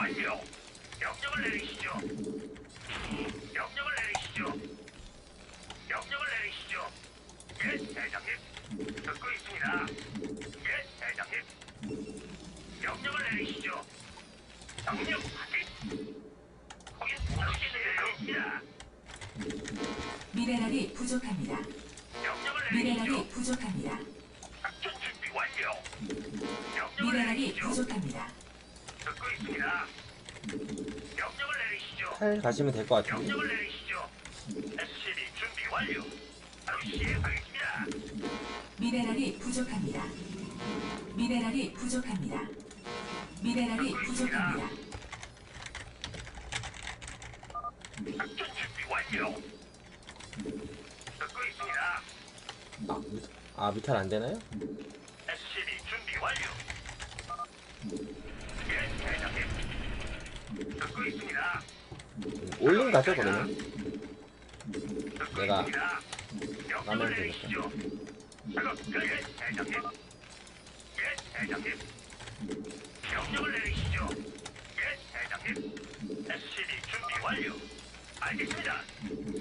완료. 명령을 내리시죠. 명령을 내리시죠. 명령을 내리시죠. 예, 대장님. 듣고 있습니다. 예, 대장님. 명령을 내리시죠. 명령 확인. 거긴 무엇이세요? 미네랄이 부족합니다. 명령을 내리시죠. 미네랄이 부족합니다. 작전 준비 완료. 명령을 미네랄이 내리시죠. 부족합니다. 듣고 있습니다. 명령을 내리시죠. 잘 가시면 될 것 같은데. 명령을 내리시죠. SCB 준비 완료. 바로 시행하겠습니다. 미네랄이 부족합니다. 미네랄이 부족합니다. 미네랄이 부족합니다. 작전 준비 완료. 듣고 있습니다. 아, 뮤- 아 뮤탈 안 되나요? SCB 준비 완료. 예, 대장님. 듣고 있습니다. 음, 올린 가죠 그러면? 내가 있습니다. 가면 명령을. 내리시죠. SCB 준비 완료. 알겠습니다.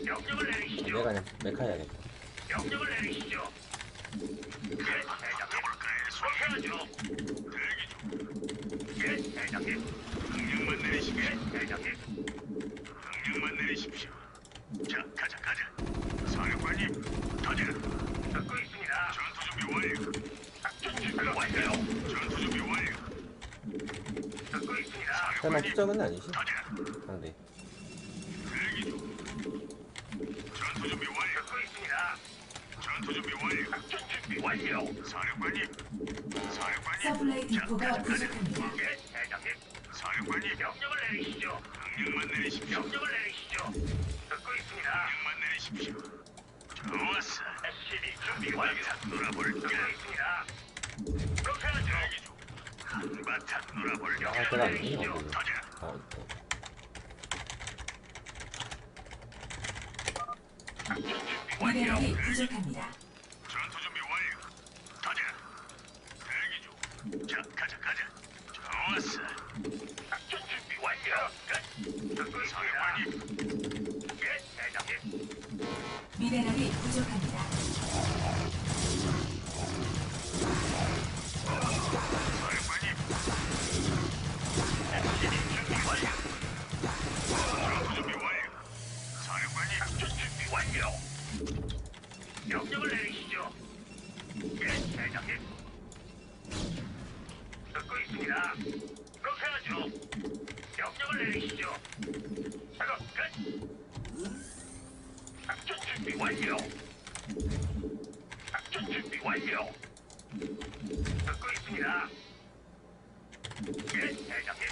명령을 내리시죠. 내가 그냥 메카 해야겠다. 명령을 내리시죠. 예, 대장님. 하죠. 대기 중. 예, 대장님. 명령만 내리시게. 예, 대장님. 명령만 내리십시오. 자, 가자, 가자. 사령관님, 가자. 듣고 있습니다. 전투 준비 완료. 작전 준비 완료. 전투 준비 완료. 듣고 있습니다. 설마 특정은 아니지? 가자. 상대. 대기 중. 전투 준비 완료. 듣고 있습니다. 전투 준비 완료. 작전 준비 완료. 사령관님. 사령관님. 서플라이 자, 디포가. 부족합니다. 예, 대장님. 사령관님. 명령을 내리시죠. 명령만 내리십시오. 명령을 내리시죠. 듣고 있습니다. 명령만 내리십시오. 좋았어. SCB 준비 완료. 놀아볼 때 있습니다. 그렇게 하죠. 대기 중. 한바탕 놀아볼 아, 명령을 때가 내리시죠. 가자. 아, 준비 완료. 미네랄이 부족합니다. 전투 준비 완료. 가자. 대기 중. 자, 가자, 가자. 좋았어. 작전 준비 완료. 끝. 듣고 있습니다. 예, 대장님. 미네랄이 부족합니다. 그렇게 하죠. 명령을 내리시죠. 작업 끝. 준비 완료. 작전 준비 완료. 듣고 있습니다. 예, 대장님.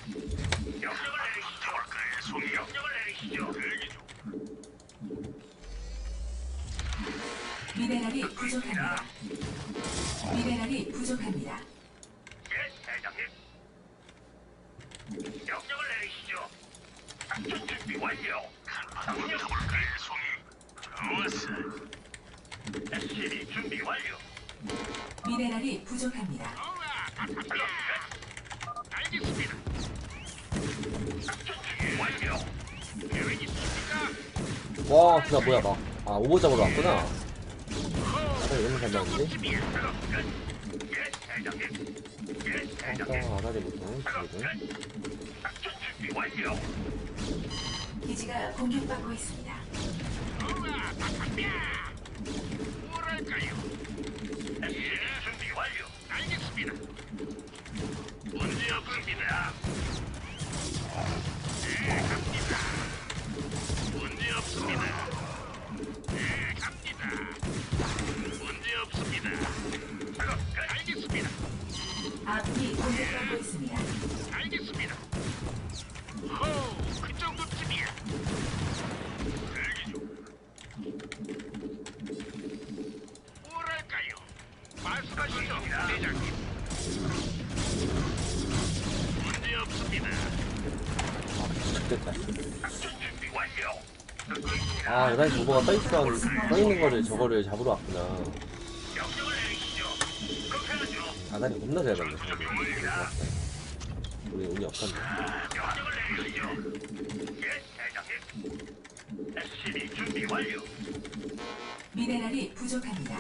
명령을 내리시죠. 볼까요, 송이? 명령을 내리시죠. 대기 중. 미네랄이 부족합니다. 미네랄이 부족합니다. 예, 대장님. 명령을 내리시죠. 작전 준비 완료. 명령 볼까요, 송이? 좋았어. SCV 준비 완료. 미네랄이 부족합니다. 작업 끝. 알겠습니다. 작전 준비 완료. 계획 있습니까? 와, 기가 뭐야 막. 아, 오버 잡으러 왔구나. 아까 이러면 간다는데? 작업 끝. 예, 대장님. 예, 대장님. 아까 아가리 못하는 작업 지금. 끝. 작전 준비 완료. 기지가 공격받고 있습니다. 뭐 있습니다. 아, 11시 오버가 떠있어, 떠있는 거를 저거를 잡으러 왔구나. 하죠. 아가리 겁나 잘 완료입니다. 우리 운이 없었네. 미네랄이 부족합니다.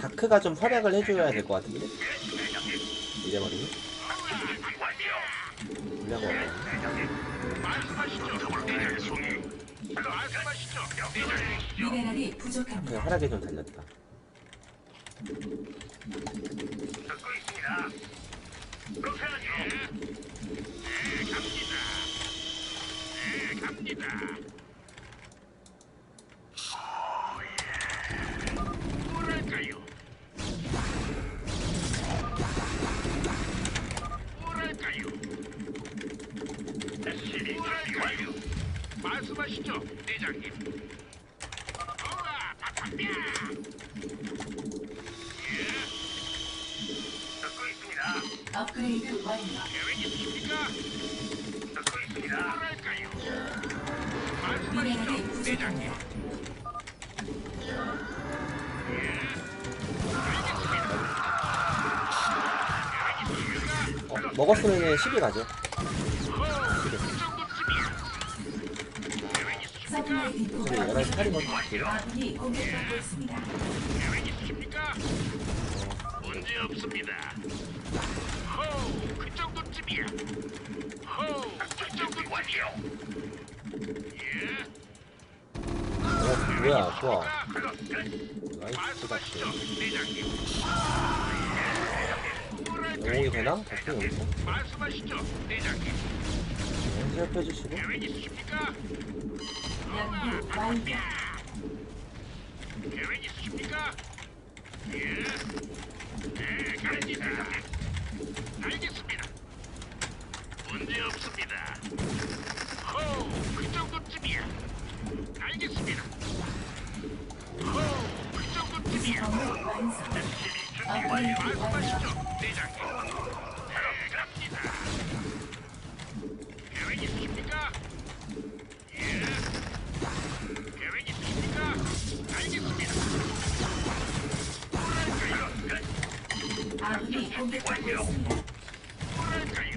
다크가 좀 활약을 해줘야 될 것 같은데? 준비 완료. 분야가 없네. 말씀하시죠. 명령을 내리시죠. 미네랄이 부족합니다. 활약에 좀 달렸다. 듣고 있습니다. 그렇게 하죠. 네, 갑니다. 네, 갑니다. 오, 예. 뭐랄까요? 뭐랄까요? SCB 준비 완료. 말씀하시죠, 대장님. 우와, 바탕뼈. 듣고 있습니다. 업그레이드 완료. 계획 있으십니까? 듣고 있습니다. 뭐랄까요? 미네랄이 말씀하시죠, 대장님. 부족합니다. 어, 먹었으면 10이 가죠. 서플라이 지금 디포가 11시 8이거든. 부족합니다. 아군이 공격받고 있습니다. 계획 있으십니까? 문제 없습니다. 정도쯤이야. 호우, 그 정도쯤이야. 예, 어, 뭐야, 좋아. 나이스. 대장님. 영웅이 되나? 다크 여기서? 말씀하시죠, 대장님. 연습해 주시고. 계획 있으십니까? 연구 완료. 계획 있으십니까? 예. 네, 갑니다. 완료. 완료. 말씀하시죠, 대장님. 네, 갑니다. 계획 있으십니까? 예. 계획 있으십니까? 알겠습니다. 뭐랄까요? 끝. 아군이 공격받고 있습니다. 뭐랄까요?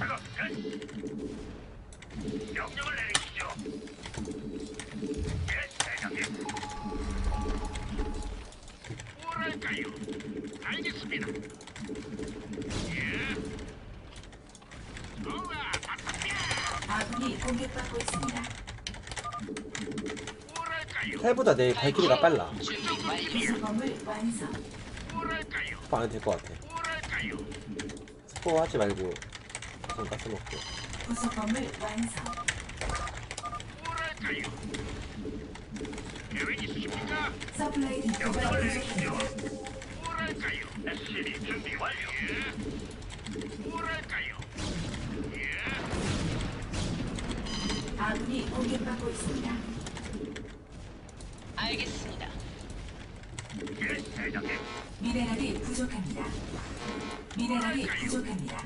끝. 명령을 내리시죠. 예, 대장님. 뭐랄까요? 알겠습니다. 예. 우와, 바탕뼈. 아군이 공격받고 있습니다. 뭐랄까요? 텔보다 내 발키리가 빨라. 준비 완료. 부수 건물 완성. 뭐랄까요? 스포 안 해도 될 것 같아. 뭐랄까요? 스포 하지 말고 우선 가스 먹고. 부수 건물 완성. 뭐랄까요? 계획 있으십니까? 서플라이 디포가 명령을 내리시죠. 부족합니다. 뭐랄까요? SCB 준비 완료. 예. 뭐랄까요? 예. 아군이 공격받고 있습니다. 알겠습니다. 예, 대장님. 미네랄이 부족합니다. 미네랄이 부족합니다.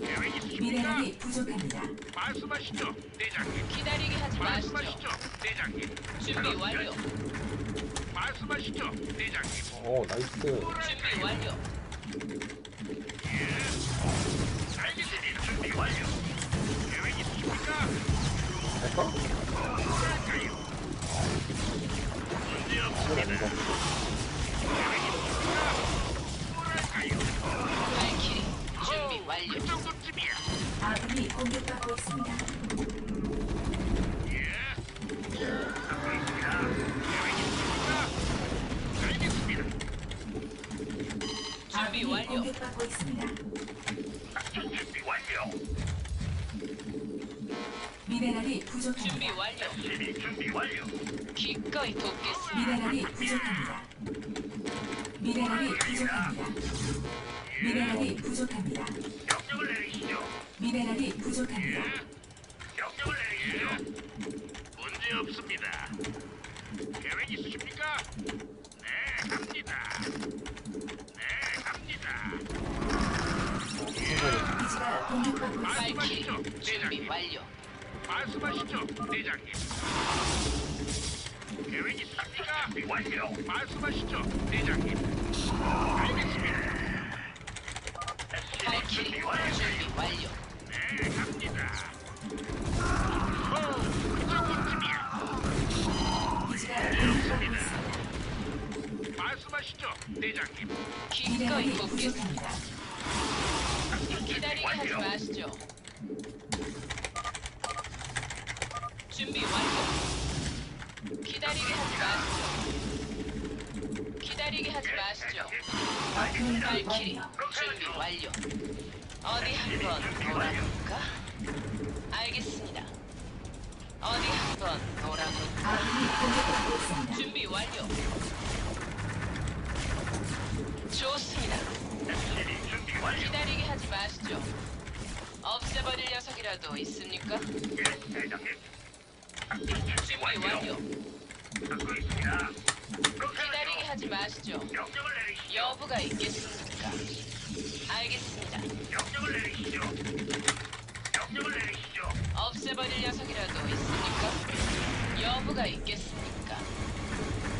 계획 있으십니까? 미네랄이 부족합니다. 말씀하시죠, 대장님. 기다리게 하지 마시죠. 말씀하시죠, 대장님. 준비 완료. 말씀하시죠, 대장님. 어, 나이스. 준비 완료. 알겠습니다. 준비 완료. 계획 있으십니까? 부족합니다. 미네랄이 부족합니다. 미네랄이 부족합니다. 내리시죠. 미네랄이 부족합니다. 명령을 내리시죠. 문제 없습니다. 계획 있으십니까? 네, 갑니다. 네, 갑니다. 기지가 공격받고 있습니다. 발키리 말씀하시죠, 대장님. 완료. 말씀하시죠, 대장님. 계획 있으십니까? 준비 완료. 말씀하시죠, 대장님. 알겠습니다. 발키리 준비 완료. 네, 네, 갑니다. 기지가 공격받고 있습니다. 말씀하시죠, 대장님. 기꺼이 돕겠습니다. 기다리게 하지 마시죠. 준비 완료. 기다리게 하지 마시죠. 기다리게 하지 마시죠. 발키리. 준비 완료. 어디 한번 놀아볼까? 알겠습니다. 어디 한번 있습니다. 준비 완료. 좋습니다. 기다리게 하지 마시죠. 없애버릴 녀석이라도 있습니까? 준비 완료. 기다리게 하지 마시죠. 명령을 내리시죠. 여부가 있겠습니까? 알겠습니다. 명령을 내리시죠. 명령을 내리시죠. 없애버릴 녀석이라도 있습니까? 여부가 있겠습니까?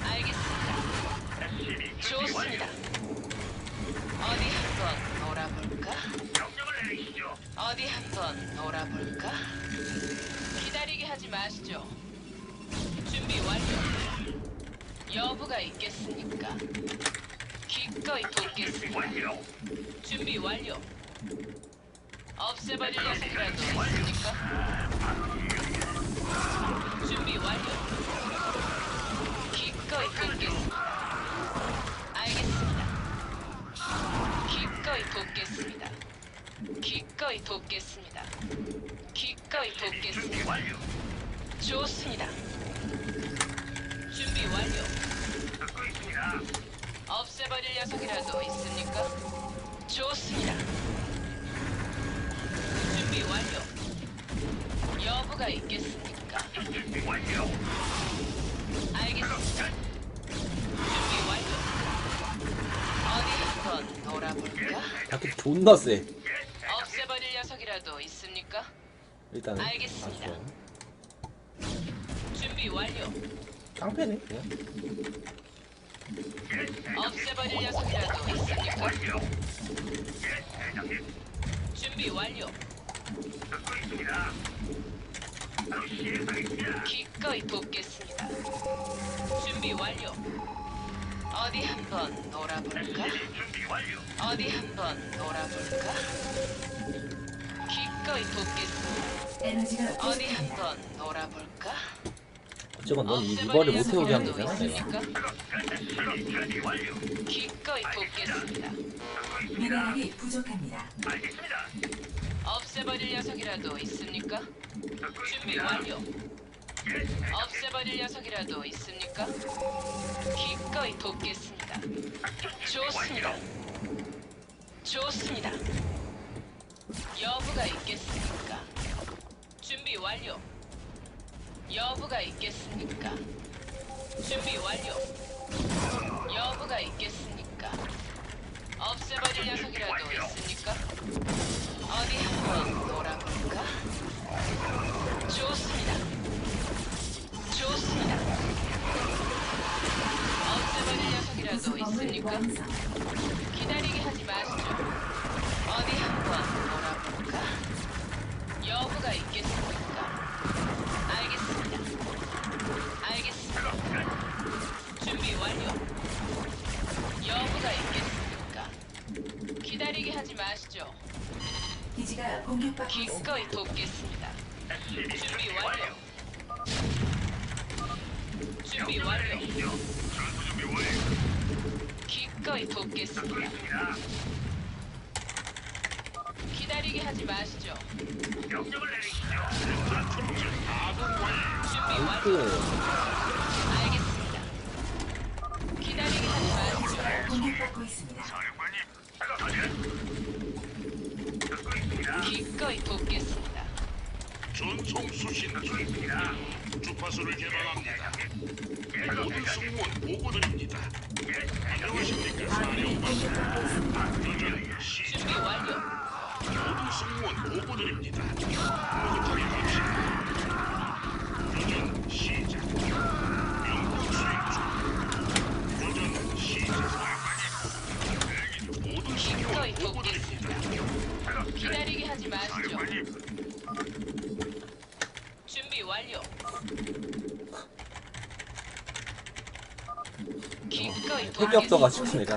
알겠습니다. SCB 준비 좋습니다. 완료. 어디 한번 놀아볼까? 명령을 내리시죠. 어디 한번 놀아볼까? 기다리게 하지 마시죠. 준비 완료. 여부가 있겠습니까? 기꺼이 돕겠습니다. 준비 완료. 없애버릴 녀석이라도 있습니까? 준비 완료. 기꺼이 돕겠습니다. 알겠습니다. 기꺼이 돕겠습니다. 기꺼이 돕겠습니다. 기꺼이 돕겠습니다. 좋습니다. 준비 완료. 듣고 있습니다. 없애버릴 녀석이라도 있습니까? 좋습니다. 준비 완료. 여부가 있겠습니까? 준비 완료. 알겠습니다. 준비 완료. 어디 한번 놀아볼까? 다크 존나 세 예, 없애버릴 녀석이라도 있습니까? 일단은 알겠습니다. 준비 완료. 깡패네 그냥 없애버릴 녀석이라도 있습니까? 준비 완료. 기꺼이 돕겠습니다. 준비 완료. 어디 한번 놀아볼까? 어디 한번 놀아볼까? 기꺼이 돕겠습니다. 에너지가 어디. 한번 놀아볼까? 어쨌건 넌이 없애버릴 리버를 못 태우게 하면 되잖아 내가. 기꺼이 돕겠습니다. 미네랄이 부족합니다. 알겠습니다. 없애버릴 녀석이라도 있습니까? 준비. 완료. 없애버릴 녀석이라도 있습니까? 기꺼이 돕겠습니다. 좋습니다. 좋습니다. 여부가 있겠습니까? 준비 완료. 여부가 있겠습니까? 준비 완료. 여부가 있겠습니까? 없애버릴 녀석이라도 있습니까? 어디 한번 놀아볼까? 좋습니다. 좋습니다. 없애버릴 녀석이라도 있습니까? 내리시죠. 전투 준비 완료. 기꺼이 돕겠습니다. 있습니다. 기다리게 하지 마시죠. 명령을 내리시죠. 아군 완료. 준비 완료. 그 알겠습니다. 기다리게 하지 마시죠. 공격받고 있습니다. 사령관님, 작업 완료. 듣고 있습니다. 기꺼이 돕겠습니다. 전송 수신 듣고 중 있습니다. 주파수를 개방합니다. 대장님. 승무원 보고드립니다. 예. 안녕하십니까 사령관. 준비 완료. 모든 승무원 보고드립니다. 느긋하게 갑시다. 도전 시작. 명령 수행 중. 도전 시작. 모든 승무원 기꺼이 보고드립니다. 돕겠습니다. 기다리게 하지 마시죠. 사령관님, 완료. 돕겠습니다. 없어가지고 내가.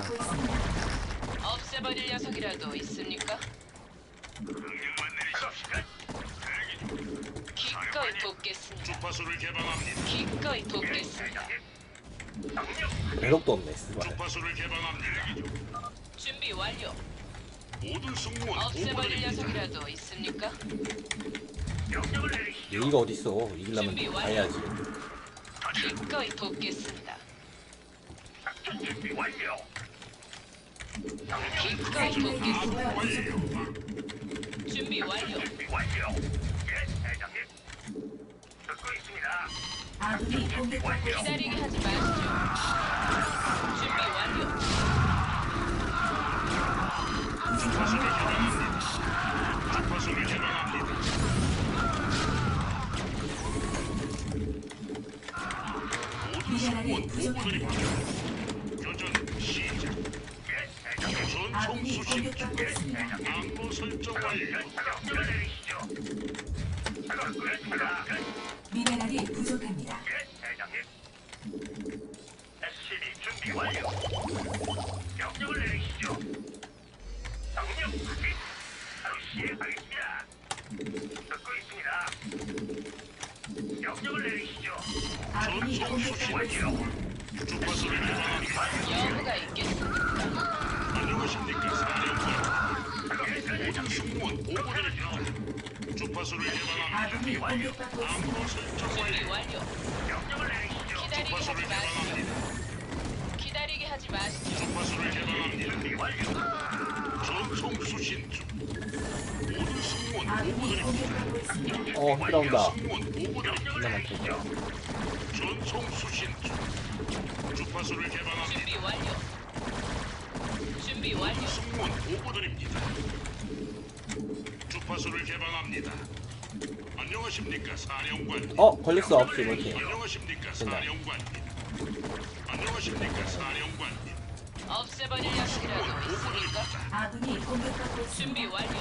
없애버릴 녀석이라도 있습니까? 기꺼이 돕겠습니다. 주파수를 개방합니다. 기꺼이 돕겠습니다. 배럭도 없네 주파수를 개방합니다. 준비 완료. 모든 승무원 없애버릴 보고드립니다. 녀석이라도 있습니까? 명령을. 얘기가 어딨어 이기려면 준비 다 완료. 해야지 기꺼이 돕겠습니다. 작전 준비 완료. 명령 기꺼이 돕겠습니다. 인구가 부족합니다. 준비 완료. 준비 완료. 예, 대장님. 듣고 있습니다. 아군이 공격받고 있습니다. 기다리게 하지 마시죠. 시행하겠습니다. 듣고 있습니다. 명령을 내리시죠. 아군이 공격받고 있습니다. 주파수를 개방합니다. 여부가 있겠습니까? 안녕하십니까 사령관. 예, 모든. 승무원 보고드립니다. 주파수를 개방합니다. 아군이 공격받고 있습니다. 항로 설정 준비 완료. 완료. 명령을 내리시죠. 기다리게 하지 주파수를 마시죠. 개방합니다. 기다리게 하지 마시죠. 주파수를 개방합니다. 준비 완료. 전송 수신 중. 모든 승무원 아군이 보고드립니다. 공격받고 있습니다. 어 승무원 보고드립니다. 많다 전송 수신 중. 주파수를 개방합니다. 준비 완료. 준비 완료. 승무원 보고드립니다. 주파수를 개방합니다. 안녕하십니까 사령관. 어 걸렸어 없지 이렇게 안녕하십니까 된다. 사령관님. 안녕하십니까 사령관님. 없애버릴 녀석이라도 있습니까? 아군이 공격받고 준비 있습니다. 완료.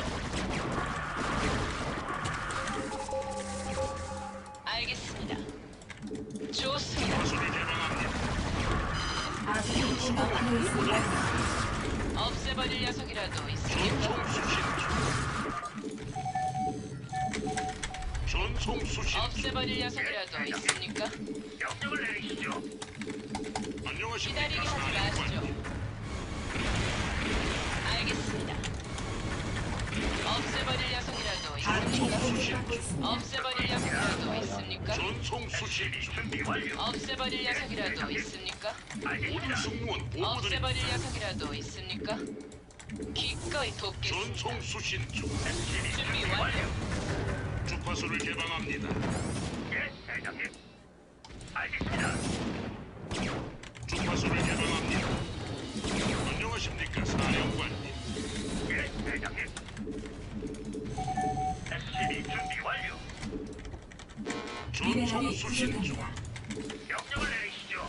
알겠습니다. 좋습니다. 아군이 공격받고 있습니다. 없애버릴 녀석이라도 있습니까? 전송 수신. 없애버릴 녀석이라도 있습니까? 명령을 내리시죠. 안녕하십니까 기다리게 하지 마시죠. 알겠습니다. 없애버릴 녀석이라도 아군이 있습니까? 공격받고 있습니다. 없애버릴 녀석이라도 있습니까? 전송 수신 중. 준비 완료. 없애버릴 녀석이라도 있습니까? 모든 승무원 보고드립니다. 없애버릴 녀석이라도 있습니까? 기꺼이 돕겠습니다. 전송 수신 중. 준비 완료. 주파수를 개방합니다. 예, 대장님. 알겠습니다. 주파수를 개방합니다. 안녕하십니까 사령관님. 예, 대장님. SCB 준비 완료. 미네랄이 수신 중. 부족합니다. 명령을 내리시죠.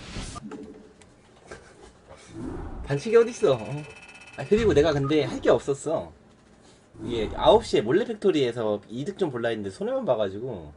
반칙이 어딨어 어. 아 그리고 내가 근데 할 게 없었어 이게 9시에 몰래 팩토리에서 이득 좀 볼라 했는데 손해만 봐가지고